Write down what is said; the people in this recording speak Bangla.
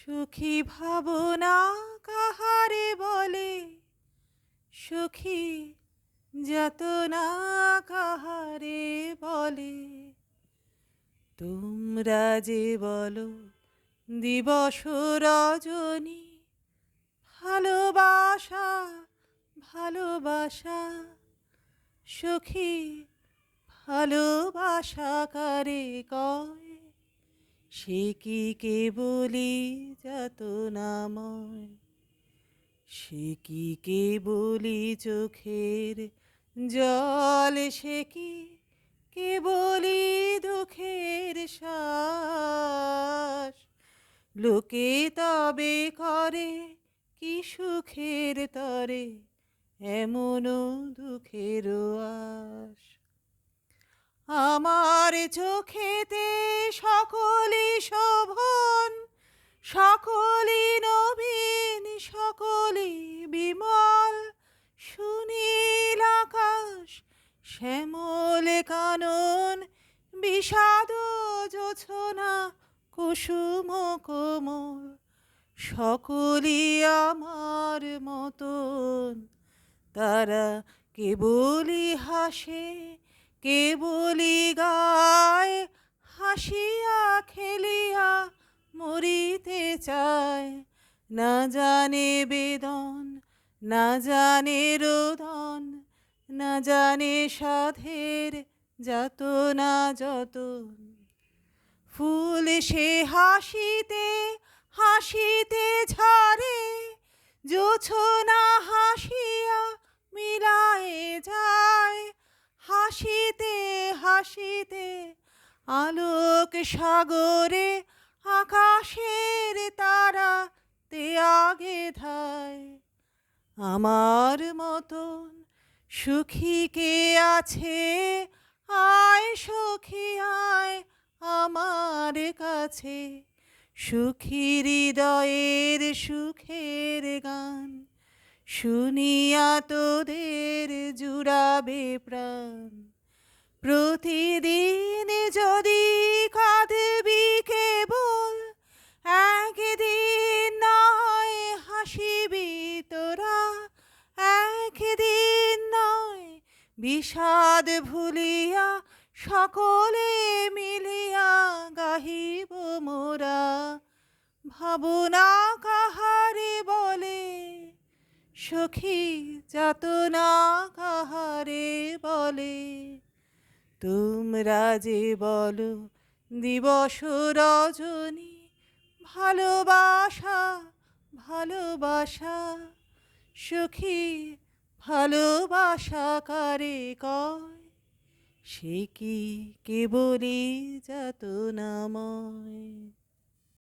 সুখী ভাবনা কাহারে বলে? সুখী যাতনা কাহারে বলে? তোমরা যে বলো দিবস রজনী, ভালোবাসা ভালোবাসা, সুখী ভালোবাসা কারে কয়? সে কি কে কেবলি যাতনাময় সে কি কেবলি চোখের জল? সে কি কেবলি দুঃখের শ্বাস? লোকে তবে করে কি সুখের তরে এমন দুঃখের আশ। আমার চোখেতে সকলি সকলি নবীন, সকলি বিমল। সুনীল আকাশ, শ্যামল কানন, বিষাদ জোছনা কুসুম কোমল। সকলি আমার মতন। তারা কেবলি হাসে কেবলি গায়, হাসিয়া, খেলিয়া মরিতে চায়, না জানে বেদন, না জানে রোদন, না জানে সাধের যত না যতন ফুল সে হাসিতে হাসিতে ঝরে জোছনা হাসিয়া মিলায়ে যায়। হাসিতে হাসিতে আলোক সাগরে আকাশের তারা তে আগে ধায়। আমার মতন সুখী কে আছে? আয় সখী, আয় আমার কাছে। সুখী হৃদয়ের সুখের গান শুনিয়া তোদের জুড়াবে প্রাণ। প্রতিদিন যদি বিষাদ ভুলিয়া সকলে মিলিয়া গাহিব মোরা। ভাবনা কাহারে বলে, সখী যাতনা কাহারে বলে। তোমরা যে বলো, দিবস রজনী, ভালোবাসা ভালোবাসা। সুখী ভালোবাসা কারে কয়? সে কি কেবলই যাতনাময়?